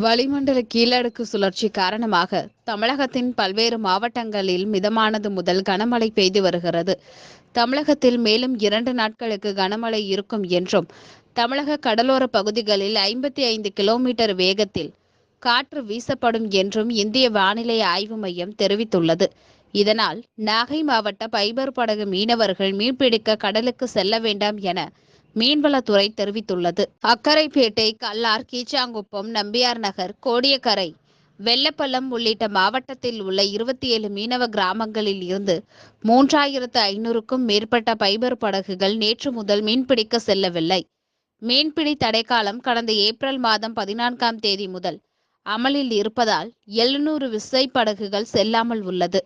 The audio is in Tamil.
வளிமண்டல கீழடுக்கு சுழற்சி காரணமாக தமிழகத்தின் பல்வேறு மாவட்டங்களில் மிதமானது முதல் கனமழை பெய்து வருகிறது. தமிழகத்தில் மேலும் இரண்டு நாட்களுக்கு கனமழை இருக்கும் என்றும் தமிழக கடலோர பகுதிகளில் ஐம்பத்தி ஐந்து கிலோமீட்டர் வேகத்தில் காற்று வீசப்படும் என்றும் இந்திய வானிலை ஆய்வு மையம் தெரிவித்துள்ளது. இதனால் நாகை மாவட்ட பைபர் படகு மீனவர்கள் மீன்பிடிக்க கடலுக்கு செல்ல வேண்டாம் என மீன்வளத்துறை தெரிவித்துள்ளது. அக்கரைப்பேட்டை கல்லார் கீச்சாங்குப்பம் நம்பியார் நகர் கோடியக்கரை வெள்ளப்பள்ளம் உள்ளிட்ட மாவட்டத்தில் உள்ள இருபத்தி ஏழு மீனவ கிராமங்களில் இருந்து மூன்றாயிரத்து ஐநூறுக்கும் மேற்பட்ட பைபர் படகுகள் நேற்று முதல் மீன்பிடிக்க செல்லவில்லை. மீன்பிடி தடைக்காலம் கடந்த ஏப்ரல் மாதம் பதினான்காம் தேதி முதல் அமலில் இருப்பதால் எழுநூறு விசை படகுகள் செல்லாமல் உள்ளது.